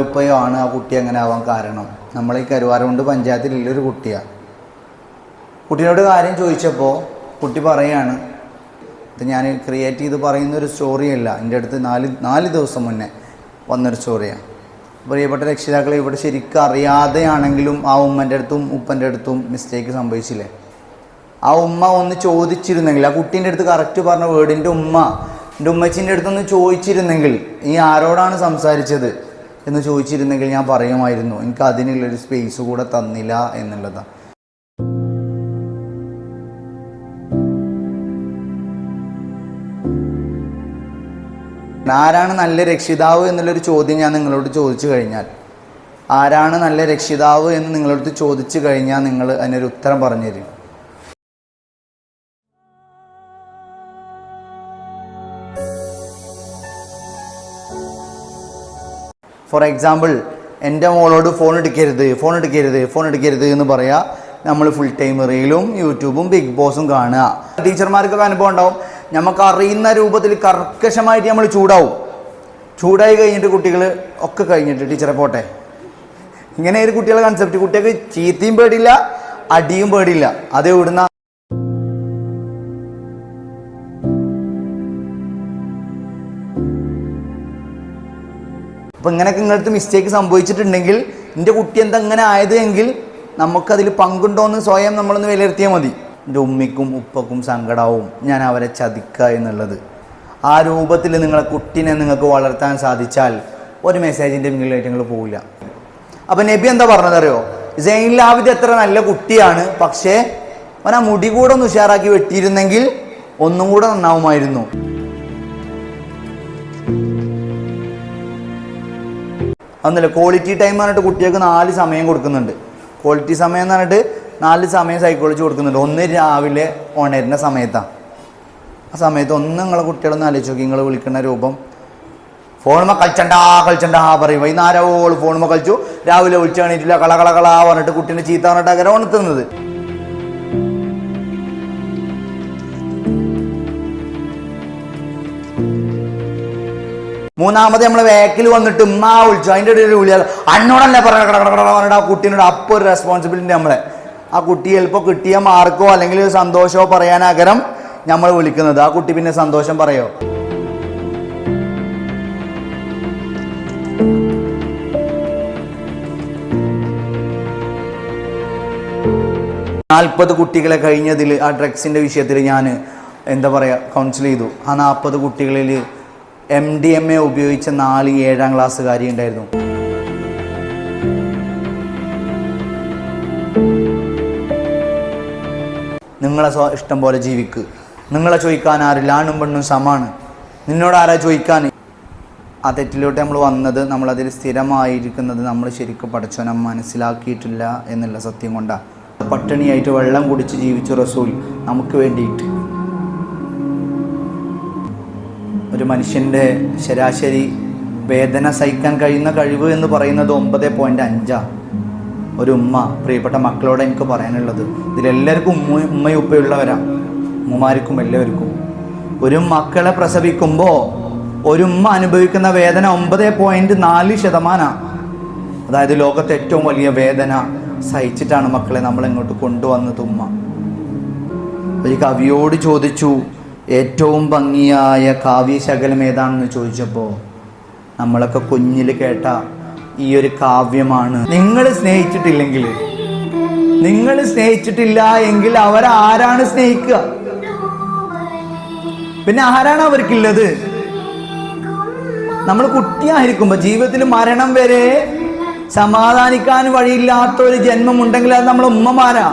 ഉപ്പയോ ആണ് ആ കുട്ടി അങ്ങനെ ആവാൻ കാരണം. നമ്മൾ ഈ കരുവാരമുണ്ട് പഞ്ചായത്തിലുള്ളൊരു കുട്ടിയാണ് കുട്ടിയോട് കാര്യം ചോദിച്ചപ്പോൾ കുട്ടി പറയാണ് ഇത് ഞാൻ ക്രിയേറ്റ് ചെയ്ത് പറയുന്ന ഒരു സ്റ്റോറിയല്ല എന്റെ അടുത്ത് നാല് നാല് ദിവസം മുന്നേ വന്നൊരു സ്റ്റോറിയാണ് പ്രിയപ്പെട്ട രക്ഷിതാക്കളെ ഇവിടെ ശരിക്കും അറിയാതെയാണെങ്കിലും ആ ഉമ്മന്റെ അടുത്തും ഉപ്പന്റെ അടുത്തും മിസ്റ്റേക്ക് സംഭവിച്ചില്ലേ? ആ ഉമ്മ ഒന്ന് ചോദിച്ചിരുന്നെങ്കിൽ ആ കുട്ടീന്റെ അടുത്ത് കറക്റ്റ് പറഞ്ഞ വേർഡിന്റെ ഉമ്മ എന്റെ ഉമ്മച്ചിന്റെ അടുത്തൊന്ന് ചോദിച്ചിരുന്നെങ്കിൽ ഈ ആരോടാണ് സംസാരിച്ചത്? എന്ന് ചോദിച്ചിരുന്നെങ്കിൽ ഞാൻ പറയുമായിരുന്നു എനിക്ക് അതിനുള്ളൊരു സ്പേസ് കൂടെ തന്നില്ല എന്നുള്ളതാണ് ആരാണ് നല്ല രക്ഷിതാവ് എന്നുള്ളൊരു ചോദ്യം ഞാൻ നിങ്ങളോട് ചോദിച്ചു കഴിഞ്ഞാൽ ആരാണ് നല്ല രക്ഷിതാവ് എന്ന് നിങ്ങളടുത്ത് ചോദിച്ചു കഴിഞ്ഞാൽ നിങ്ങൾ അതിനൊരു ഉത്തരം പറഞ്ഞു തരും ഫോർ എക്സാമ്പിൾ എന്റെ മോളോട് ഫോൺ എടുക്കരുത് ഫോൺ എടുക്കരുത് ഫോൺ എടുക്കരുത് എന്ന് പറയാ. നമ്മൾ ഫുൾ ടൈം റീലും യൂട്യൂബും ബിഗ് ബോസും കാണുക. ടീച്ചർമാർക്കൊക്കെ അനുഭവം ഉണ്ടാവും. നമുക്ക് അറിയുന്ന രൂപത്തിൽ കർക്കശമായിട്ട് നമ്മൾ ചൂടാവും. ചൂടായി കഴിഞ്ഞിട്ട് കുട്ടികൾ ഒക്കെ കഴിഞ്ഞിട്ട് ടീച്ചറെ പോട്ടെ. ഇങ്ങനെ ഒരു കുട്ടികളെ കൺസെപ്റ്റ് കുട്ടികൾക്ക് ചീത്തയും പേടില്ല അടിയും പേടില്ല അത് എവിടുന്ന അപ്പം ഇങ്ങനെയൊക്കെ ഇങ്ങനത്തെ മിസ്റ്റേക്ക് സംഭവിച്ചിട്ടുണ്ടെങ്കിൽ എന്റെ കുട്ടി എന്താ ഇങ്ങനെ ആയത് എങ്കിൽ നമുക്കതിൽ പങ്കുണ്ടോ എന്ന് സ്വയം നമ്മളൊന്ന് വിലയിരുത്തിയാൽ മതി. എന്റെ ഉമ്മിക്കും ഉപ്പക്കും സങ്കടവും. ഞാൻ അവരെ ചതിക്കുക എന്നുള്ളത്. ആ രൂപത്തിൽ നിങ്ങളെ കുട്ടീനെ നിങ്ങൾക്ക് വളർത്താൻ സാധിച്ചാൽ ഒരു മെസ്സേജിന്റെ മുന്നിലായിട്ട് നിങ്ങൾ പോവില്ല. അപ്പം നബി എന്താ പറഞ്ഞതറിയോ? ജൈൻ ലാബിദ് എത്ര നല്ല കുട്ടിയാണ്. പക്ഷേ അവൻ ആ മുടി കൂടെ ഒന്ന് ഉഷാറാക്കി വെട്ടിയിരുന്നെങ്കിൽ ഒന്നും കൂടെ നന്നാവുമായിരുന്നു. അതൊന്നുമില്ല. ക്വാളിറ്റി ടൈം പറഞ്ഞിട്ട് കുട്ടികൾക്ക് നാല് സമയം കൊടുക്കുന്നുണ്ട്. ക്വാളിറ്റി സമയം എന്ന് പറഞ്ഞിട്ട് നാല് സമയം സൈക്കോളജി കൊടുക്കുന്നുണ്ട്. ഒന്ന് രാവിലെ ഉണരുന്ന സമയത്താണ് ആ സമയത്ത് ഒന്ന് നിങ്ങളെ കുട്ടികളൊന്ന് ആലോചിച്ച് നോക്കി. നിങ്ങൾ വിളിക്കുന്ന രൂപം. ഫോണുമ്മ കളിച്ചണ്ടാ കളിച്ചണ്ടാ പറയും. വൈകുന്നേരം ഓൾ ഫോണുമ്മ കളിച്ചു. രാവിലെ വിളിച്ചു കാണിയിട്ടില്ല കള കള കള പറഞ്ഞിട്ട് കുട്ടീനെ ചീത്ത പറഞ്ഞിട്ട് അങ്ങനെ ഉണർത്തുന്നത്. മൂന്നാമത് നമ്മൾ വേക്കിൽ വന്നിട്ട് ഉമ്മാ വിളിച്ചു. അതിന്റെ ഇടയിൽ വിളിയാൽ അന്നോടല്ലേ പറഞ്ഞ പറഞ്ഞിട്ട് ആ കുട്ടീനോട് അപ്പോൾ ഒരു റെസ്പോൺസിബിലിറ്റി നമ്മളെ. ആ കുട്ടി ചിലപ്പോൾ കിട്ടിയ മാർക്കോ അല്ലെങ്കിൽ സന്തോഷമോ പറയാനകരം നമ്മൾ വിളിക്കുന്നത്. ആ കുട്ടി പിന്നെ സന്തോഷം പറയോ? നാൽപ്പത് കുട്ടികളെ കഴിഞ്ഞതിൽ ആ ഡ്രഗ്സിന്റെ വിഷയത്തിൽ ഞാൻ എന്താ പറയാ കൗൺസിൽ ചെയ്തു. ആ നാൽപ്പത് കുട്ടികളിൽ എം ഡി എം എ ഉപയോഗിച്ച നാല് ഏഴാം ക്ലാസ്സുകാരി ഉണ്ടായിരുന്നു നിങ്ങളെ ഇഷ്ടം പോലെ ജീവിക്ക്. നിങ്ങളെ ചോദിക്കാൻ ആരില്ല ആണും പെണ്ണും സമാണ്. നിന്നോട് ആരാ ചോദിക്കാൻ? ആ തെറ്റിലോട്ട് നമ്മൾ വന്നത് നമ്മളതിൽ സ്ഥിരമായിരിക്കുന്നത് നമ്മൾ ശരിക്കും പഠിച്ചോനെ മനസ്സിലാക്കിയിട്ടില്ല എന്നുള്ള സത്യം കൊണ്ടാണ് പട്ടിണിയായിട്ട് വെള്ളം കുടിച്ച് ജീവിച്ച റസൂൽ നമുക്ക് വേണ്ടിയിട്ട്. ഒരു മനുഷ്യന്റെ ശരാശരി വേദന സഹിക്കാൻ കഴിയുന്ന കഴിവ് എന്ന് പറയുന്നത് ഒമ്പത് പോയിന്റ് അഞ്ചാണ് ഒരു ഉമ്മ പ്രിയപ്പെട്ട മക്കളോട് എനിക്ക് പറയാനുള്ളത്. ഇതിലെല്ലാവർക്കും ഉമ്മ ഉമ്മയും ഉപ്പയുള്ളവരാണ് ഉമ്മമാർക്കും എല്ലാവർക്കും. ഒരു മക്കളെ പ്രസവിക്കുമ്പോൾ ഒരു ഉമ്മ അനുഭവിക്കുന്ന വേദന ഒമ്പത് പോയിന്റ് നാല് ശതമാനമാണ് അതായത് ലോകത്തെ ഏറ്റവും വലിയ വേദന സഹിച്ചിട്ടാണ് മക്കളെ നമ്മൾ ഇങ്ങോട്ട് കൊണ്ടുവന്നത് ഉമ്മ. ഒരു കവിയോട് ചോദിച്ചു ഏറ്റവും ഭംഗിയായ കാവ്യശകലം ഏതാണെന്ന് ചോദിച്ചപ്പോൾ നമ്മളൊക്കെ കുഞ്ഞിൽ കേട്ട ഈ ഒരു കാവ്യമാണ്. നിങ്ങൾ സ്നേഹിച്ചിട്ടില്ലെങ്കിൽ നിങ്ങൾ സ്നേഹിച്ചിട്ടില്ല എങ്കിൽ അവരാരാണ് സ്നേഹിക്കുക? പിന്നെ ആരാണ് അവർക്കുള്ളത്? നമ്മൾ കുട്ടിയായിരിക്കുമ്പോൾ ജീവിതത്തിൽ മരണം വരെ സമാധാനിക്കാൻ വഴിയില്ലാത്ത ഒരു ജന്മം ഉണ്ടെങ്കിൽ അത് നമ്മൾ ഉമ്മമാരാ.